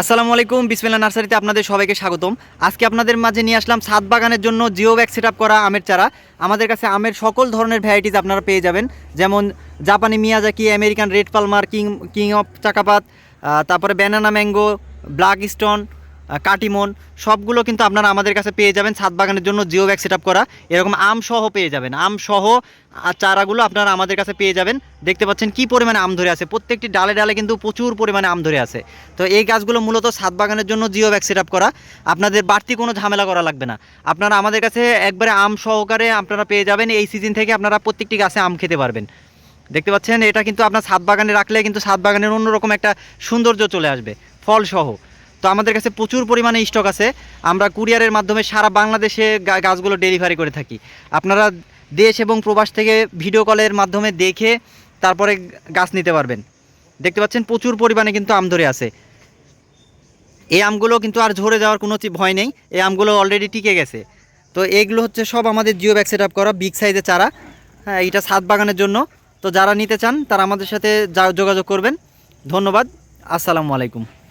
আসসালামু আলাইকুম বিসমিল্লা নার্সারিতে আপনাদের সবাইকে স্বাগতম। আজকে আপনাদের মাঝে নিয়ে আসলাম সাত বাগানের জন্য জিও ব্যাগ সেট করা আমের চারা। আমাদের কাছে আমের সকল ধরনের ভ্যারাইটিস আপনারা পেয়ে যাবেন। যেমন জাপানি Miyazaki, American red Palmer, king king of Chakapat তারপরে banana mango black stone Katimon, সবগুলো কিন্তু আপনারা আমাদের কাছে পেয়ে যাবেন ছাদ বাগানের জন্য জিও ব্যাগ সেট করা। এরকম আম সহ পেয়ে যাবেন। আম সহ চারাগুলো আপনারা আমাদের কাছে পেয়ে যাবেন। দেখতে পাচ্ছেন কি পরিমাণে আম ধরে আছে। প্রত্যেকটি ডালে ডালে কিন্তু প্রচুর পরিমাণে আম ধরে আছে। তো এই গাছগুলো মূলত ছাদ বাগানের জন্য জিও ব্যাগ সেট করা। আপনাদের বাড়তি কোনো ঝামেলা করা লাগবে না। আপনারা আমাদের কাছে একবারে আম সহকারে আপনারা পেয়ে যাবেন। এই সিজন থেকে আপনারা প্রত্যেকটি গাছে আম খেতে পারবেন। দেখতে পাচ্ছেন, এটা কিন্তু আপনার ছাদ বাগানে রাখলে কিন্তু ছাদ বাগানের অন্যরকম একটা সৌন্দর্য চলে আসবে। ফল সহ তো আমাদের কাছে প্রচুর পরিমাণে স্টক আছে। আমরা কুরিয়ারের মাধ্যমে সারা বাংলাদেশে গাছগুলো ডেলিভারি করে থাকি। আপনারা দেশ এবং প্রবাস থেকে ভিডিও কলের মাধ্যমে দেখে তারপরে গাছ নিতে পারবেন। দেখতে পাচ্ছেন প্রচুর পরিমাণে কিন্তু আম ধরে আছে। এই আমগুলো কিন্তু আর ঝরে যাওয়ার কোনো ভয় নেই। এই আমগুলো অলরেডি টিকে গেছে। তো এইগুলো হচ্ছে সব আমাদের জিও ব্যাগ সেট আপ করা বিগ সাইজের চারা। হ্যাঁ এটা ছাদ বাগানের জন্য। তো যারা নিতে চান, তারা আমাদের সাথে যোগাযোগ করবেন। ধন্যবাদ। আসসালামু আলাইকুম।